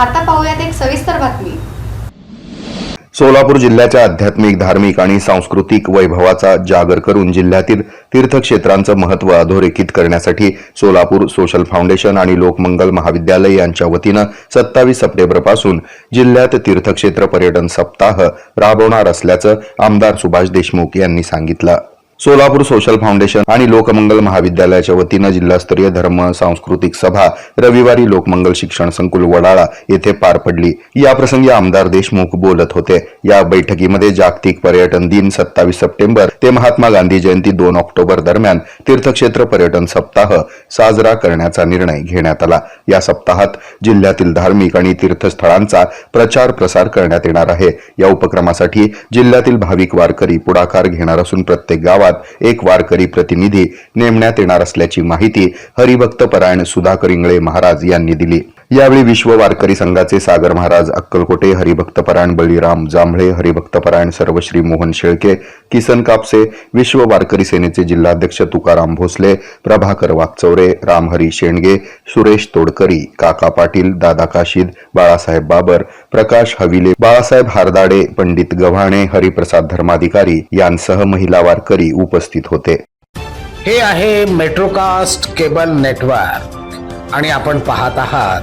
आता पाहूयात एक सविस्तर बातमी. सोलापूर जिल्ह्याच्या आध्यात्मिक धार्मिक आणि सांस्कृतिक वैभवाचा जागर करून जिल्ह्यातील तीर्थक्षेत्रांचं महत्त्व अधोरेखित करण्यासाठी सोलापूर सोशल फाउंडेशन आणि लोकमंगल महाविद्यालय यांच्या वतीनं सत्तावीस सप्टेंबरपासून जिल्ह्यात तीर्थक्षेत्र पर्यटन सप्ताह राबवणार असल्याचं आमदार सुभाष देशमुख यांनी सांगितलं. सोलापूर सोशल फाउंडेशन आणि लोकमंगल महाविद्यालयाच्या वतीनं जिल्हास्तरीय धर्म सांस्कृतिक सभा रविवारी लोकमंगल शिक्षण संकुल वडाळा येथे पार पडली. याप्रसंगी आमदार देशमुख बोलत होते. या बैठकीमध्ये जागतिक पर्यटन दिन सत्तावीस सप्टेंबर ते महात्मा गांधी जयंती दोन ऑक्टोबर दरम्यान तीर्थक्षेत्र पर्यटन सप्ताह साजरा करण्याचा निर्णय घेण्यात आला. या सप्ताहात जिल्ह्यातील धार्मिक आणि तीर्थस्थळांचा प्रचार प्रसार करण्यात येणार आहे. या उपक्रमासाठी जिल्ह्यातील भाविक वारकरी पुढाकार घेणार असून प्रत्येक गावात एक वारकरी प्रतिनिधी नेमण्यात येणार असल्याची माहिती हरिभक्त परायण सुधाकर इंगळे महाराज यांनी दिली. यावेळी विश्व वारकरी संघाचे सागर महाराज अक्कलकोटे हरिभक्त परायण बळीराम जांभळे हरिभक्त परायण सर्वश्री मोहन शेळके किसन कापसे विश्व वारकरी सेनेचे जिल्हाध्यक्ष तुकाराम भोसले प्रभाकर वाकचौरे रामहरी शेंडगे सुरेश तोडकरी काका पाटील दादा काशीद बाळासाहेब बाबर प्रकाश हविले बाळासाहेब हारदाडे पंडित गव्हाणे हरिप्रसाद धर्माधिकारी यांसह महिला वारकरी उपस्थित होते. हे आहे मेट्रोकास्ट केबल नेटवर्क आणि आपण पाहत आहात